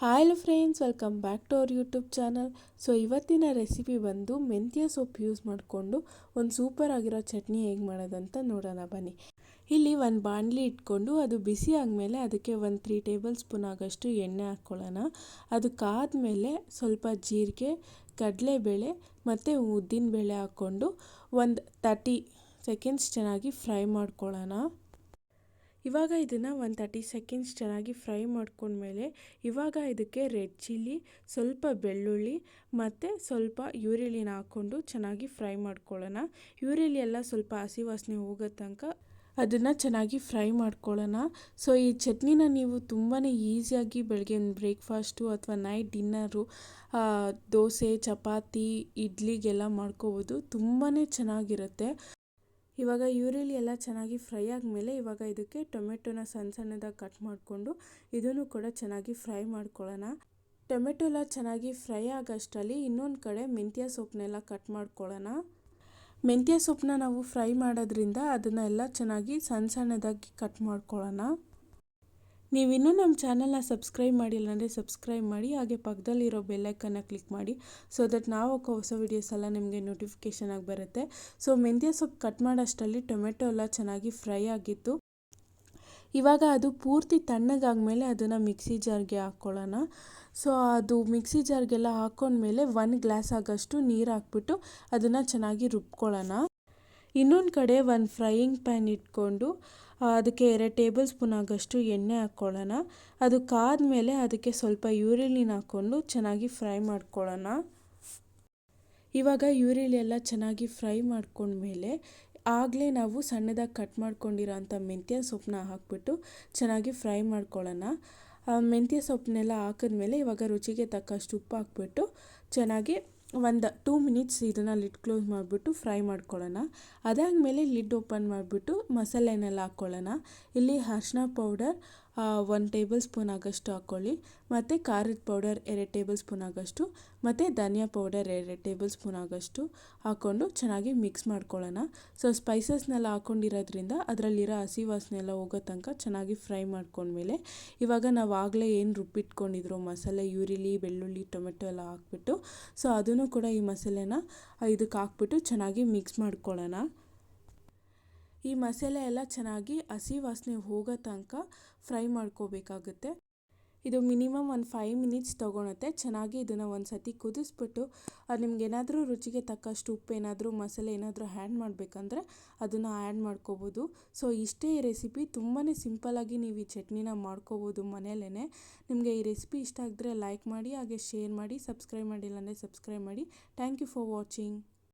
Hi friends welcome back to our YouTube channel so ಇವತ್ತಿನ recipe ಬಂದು ಮೆಂತ್ಯ ಸೊಪ್ಪು ಯೂಸ್ ಮಾಡಿಕೊಂಡು ಒಂದು ಸೂಪರ್ ಆಗಿರೋ ಚಟ್ನಿ ಹೇಗೆ ಮಾಡೋದಂತ ನೋಡೋಣ ಬನ್ನಿ. ಇಲ್ಲಿ ಒಂದು ಬಾಣಲಿ ಇಟ್ಕೊಂಡು ಅದು ಬಿಸಿ ಆದಮೇಲೆ ಅದಕ್ಕೆ ಒಂದು ತ್ರೀ ಟೇಬಲ್ ಸ್ಪೂನ್ ಆಗೋಷ್ಟು ಎಣ್ಣೆ ಹಾಕ್ಕೊಳ್ಳೋಣ ಕಾದ್ಮೇಲೆ ಸ್ವಲ್ಪ ಜೀರಿಗೆ, ಕಡಲೆಬೇಳೆ ಮತ್ತು ಉದ್ದಿನ ಬೇಳೆ ಹಾಕ್ಕೊಂಡು ಒಂದು ತರ್ಟಿ ಸೆಕೆಂಡ್ಸ್ ಚೆನ್ನಾಗಿ ಫ್ರೈ ಮಾಡ್ಕೊಳ್ಳೋಣ. ಇವಾಗ ಇದನ್ನು ಒಂದು ತರ್ಟಿ ಸೆಕೆಂಡ್ಸ್ ಚೆನ್ನಾಗಿ ಫ್ರೈ ಮಾಡ್ಕೊಂಡ್ಮೇಲೆ ಇವಾಗ ಇದಕ್ಕೆ ರೆಡ್ ಚಿಲ್ಲಿ ಸ್ವಲ್ಪ ಬೆಳ್ಳುಳ್ಳಿ ಮತ್ತು ಸ್ವಲ್ಪ ಈರುಳ್ಳಿನ ಹಾಕ್ಕೊಂಡು ಚೆನ್ನಾಗಿ ಫ್ರೈ ಮಾಡ್ಕೊಳ್ಳೋಣ. ಈರುಳ್ಳಿ ಎಲ್ಲ ಸ್ವಲ್ಪ ಹಸಿ ವಾಸನೆ ಹೋಗೋ ತನಕ ಅದನ್ನು ಚೆನ್ನಾಗಿ ಫ್ರೈ ಮಾಡ್ಕೊಳ್ಳೋಣ. ಸೊ ಈ ಚಟ್ನಿನ ನೀವು ತುಂಬಾ ಈಸಿಯಾಗಿ ಬೆಳಗ್ಗೆ ಬ್ರೇಕ್ಫಾಸ್ಟು ಅಥವಾ ನೈಟ್ ಡಿನ್ನರು ದೋಸೆ, ಚಪಾತಿ, ಇಡ್ಲಿಗೆಲ್ಲ ಮಾಡ್ಕೋಬೋದು. ತುಂಬಾ ಚೆನ್ನಾಗಿರುತ್ತೆ. ಇವಾಗ ಈರುಳ್ಳಿ ಎಲ್ಲ ಚೆನ್ನಾಗಿ ಫ್ರೈ ಆದಮೇಲೆ ಇವಾಗ ಇದಕ್ಕೆ ಟೊಮೆಟೊನ ಸಣ್ಣ ಸಣ್ಣದಾಗಿ ಕಟ್ ಮಾಡಿಕೊಂಡು ಇದನ್ನು ಕೂಡ ಚೆನ್ನಾಗಿ ಫ್ರೈ ಮಾಡ್ಕೊಳ್ಳೋಣ. ಟೊಮೆಟೊ ಎಲ್ಲ ಚೆನ್ನಾಗಿ ಫ್ರೈ ಆಗೋಷ್ಟರಲ್ಲಿ ಇನ್ನೊಂದು ಕಡೆ ಮೆಂತ್ಯ ಸೊಪ್ಪನ್ನೆಲ್ಲ ಕಟ್ ಮಾಡ್ಕೊಳ್ಳೋಣ. ಮೆಂತ್ಯ ಸೊಪ್ಪನ್ನ ನಾವು ಫ್ರೈ ಮಾಡೋದ್ರಿಂದ ಅದನ್ನೆಲ್ಲ ಚೆನ್ನಾಗಿ ಸಣ್ಣ ಸಣ್ಣದಾಗಿ ಕಟ್ ಮಾಡ್ಕೊಳ್ಳೋಣ. ನೀವಿನ್ನೂ ನಮ್ಮ ಚಾನಲ್ನ ಸಬ್ಸ್ಕ್ರೈಬ್ ಮಾಡಿಲ್ಲ ಅಂದರೆ ಸಬ್ಸ್ಕ್ರೈಬ್ ಮಾಡಿ, ಹಾಗೆ ಪಕ್ಕದಲ್ಲಿರೋ ಬೆಲ್ಲೈಕನ್ನ ಕ್ಲಿಕ್ ಮಾಡಿ ಸೊ ದಟ್ ನಾವು ಹಾಕೋ ಹೊಸ ವೀಡಿಯೋಸ್ ಎಲ್ಲ ನಿಮಗೆ ನೋಟಿಫಿಕೇಷನ್ ಆಗಿ ಬರುತ್ತೆ. ಸೊ ಮೆಂತ್ಯ ಸೊಪ್ಪು ಕಟ್ ಮಾಡೋಷ್ಟರಲ್ಲಿ ಟೊಮೆಟೊ ಎಲ್ಲ ಚೆನ್ನಾಗಿ ಫ್ರೈ ಆಗಿತ್ತು. ಇವಾಗ ಅದು ಪೂರ್ತಿ ತಣ್ಣಗಾದ್ಮೇಲೆ ಅದನ್ನು ಮಿಕ್ಸಿ ಜಾರ್ಗೆ ಹಾಕ್ಕೊಳ್ಳೋಣ ಸೊ ಅದು ಮಿಕ್ಸಿ ಜಾರ್ಗೆಲ್ಲ ಹಾಕ್ಕೊಂಡ್ಮೇಲೆ ಒಂದು ಗ್ಲಾಸ್ ಆಗೋಷ್ಟು ನೀರು ಹಾಕ್ಬಿಟ್ಟು ಅದನ್ನು ಚೆನ್ನಾಗಿ ರುಬ್ಕೊಳ್ಳೋಣ. ಇನ್ನೊಂದು ಕಡೆ ಒಂದು ಫ್ರೈಯಿಂಗ್ ಪ್ಯಾನ್ ಇಟ್ಕೊಂಡು ಅದಕ್ಕೆ ಎರಡು ಟೇಬಲ್ ಸ್ಪೂನ್ ಆಗೋಷ್ಟು ಎಣ್ಣೆ ಹಾಕ್ಕೊಳ್ಳೋಣ ಅದು ಕಾದ ಮೇಲೆ ಅದಕ್ಕೆ ಸ್ವಲ್ಪ ಯೂರಿಲಿನ ಹಾಕ್ಕೊಂಡು ಚೆನ್ನಾಗಿ ಫ್ರೈ ಮಾಡ್ಕೊಳ್ಳೋಣ. ಇವಾಗ ಯೂರಿಲಿ ಎಲ್ಲ ಚೆನ್ನಾಗಿ ಫ್ರೈ ಮಾಡ್ಕೊಂಡ್ಮೇಲೆ ಆಗಲೇ ನಾವು ಸಣ್ಣದಾಗಿ ಕಟ್ ಮಾಡ್ಕೊಂಡಿರೋ ಅಂಥ ಮೆಂತ್ಯ ಸೊಪ್ಪನ್ನ ಹಾಕ್ಬಿಟ್ಟು ಚೆನ್ನಾಗಿ ಫ್ರೈ ಮಾಡ್ಕೊಳ್ಳೋಣ. ಮೆಂತ್ಯ ಸೊಪ್ಪನ್ನೆಲ್ಲ ಹಾಕಿದ್ಮೇಲೆ ಇವಾಗ ರುಚಿಗೆ ತಕ್ಕಷ್ಟು ಉಪ್ಪು ಹಾಕ್ಬಿಟ್ಟು ಚೆನ್ನಾಗಿ ಒಂದು ಟೂ ಮಿನಿಟ್ಸ್ ಇದನ್ನು ಲಿಡ್ ಕ್ಲೋಸ್ ಮಾಡಿಬಿಟ್ಟು ಫ್ರೈ ಮಾಡ್ಕೊಳ್ಳೋಣ. ಅದಾದಮೇಲೆ ಲಿಡ್ ಓಪನ್ ಮಾಡಿಬಿಟ್ಟು ಮಸಾಲೆನೆಲ್ಲ ಹಾಕ್ಕೊಳ್ಳೋಣ. ಇಲ್ಲಿ ಅರ್ಶಿನ ಪೌಡರ್ ಒಂದು ಟೇಬಲ್ ಸ್ಪೂನ್ ಆಗೋಷ್ಟು ಹಾಕ್ಕೊಳ್ಳಿ ಮತ್ತು ಖಾರದ ಪೌಡರ್ ಎರಡು ಟೇಬಲ್ ಸ್ಪೂನ್ ಆಗೋಷ್ಟು. ಮತ್ತು ಧನಿಯಾ ಪೌಡರ್ ಎರಡು ಟೇಬಲ್ ಸ್ಪೂನ್ ಆಗೋಷ್ಟು ಹಾಕ್ಕೊಂಡು ಚೆನ್ನಾಗಿ ಮಿಕ್ಸ್ ಮಾಡ್ಕೊಳ್ಳೋಣ. ಸೊ ಸ್ಪೈಸಸ್ನೆಲ್ಲ ಹಾಕ್ಕೊಂಡಿರೋದ್ರಿಂದ ಅದರಲ್ಲಿರೋ ಹಸಿ ವಾಸನೆ ಎಲ್ಲ ಹೋಗೋ ತನಕ ಚೆನ್ನಾಗಿ ಫ್ರೈ ಮಾಡ್ಕೊಂಡ್ಮೇಲೆ ಇವಾಗ ನಾವು ಆಗಲೇ ಏನು ರುಬ್ಬಿಟ್ಕೊಂಡಿದ್ರು, ಮಸಾಲೆ, ಈರುಳ್ಳಿ, ಬೆಳ್ಳುಳ್ಳಿ, ಟೊಮೆಟೊ ಎಲ್ಲ ಹಾಕ್ಬಿಟ್ಟು. ಸೊ ಅದನ್ನು ಕೂಡ ಈ ಮಸಾಲೆನ ಇದಕ್ಕೆ ಹಾಕ್ಬಿಟ್ಟು ಚೆನ್ನಾಗಿ ಮಿಕ್ಸ್ ಮಾಡ್ಕೊಳ್ಳೋಣ. ಈ ಮಸಾಲೆ ಎಲ್ಲ ಚೆನ್ನಾಗಿ ಹಸಿ ವಾಸನೆ ಹೋಗೋ ತನಕ ಫ್ರೈ ಮಾಡ್ಕೋಬೇಕಾಗುತ್ತೆ. ಇದು ಮಿನಿಮಮ್ ಒಂದು ಫೈವ್ ಮಿನಿಟ್ಸ್ ತೊಗೊಳುತ್ತೆ. ಚೆನ್ನಾಗಿ ಇದನ್ನು ಒಂದು ಸತಿ ಕುದಿಸ್ಬಿಟ್ಟು ಅದು ನಿಮ್ಗೇನಾದರೂ ರುಚಿಗೆ ತಕ್ಕಷ್ಟು ಉಪ್ಪು ಏನಾದರೂ, ಮಸಾಲೆ ಏನಾದರೂ ಆ್ಯಡ್ ಮಾಡಬೇಕಂದ್ರೆ ಅದನ್ನು ಆ್ಯಡ್ ಮಾಡ್ಕೋಬೋದು. ಸೊ ಇಷ್ಟೇ ಈ ರೆಸಿಪಿ ತುಂಬಾ ಸಿಂಪಲ್ಲಾಗಿ ನೀವು ಈ ಚಟ್ನಿನ ಮಾಡ್ಕೋಬೋದು ಮನೆಯಲ್ಲೇ ನಿಮಗೆ ಈ ರೆಸಿಪಿ ಇಷ್ಟ ಆಗಿದ್ರೆ ಲೈಕ್ ಮಾಡಿ, ಹಾಗೆ ಶೇರ್ ಮಾಡಿ ಸಬ್ಸ್ಕ್ರೈಬ್ ಮಾಡಿಲ್ಲ ಅಂದರೆ ಸಬ್ಸ್ಕ್ರೈಬ್ ಮಾಡಿ. Thank you for watching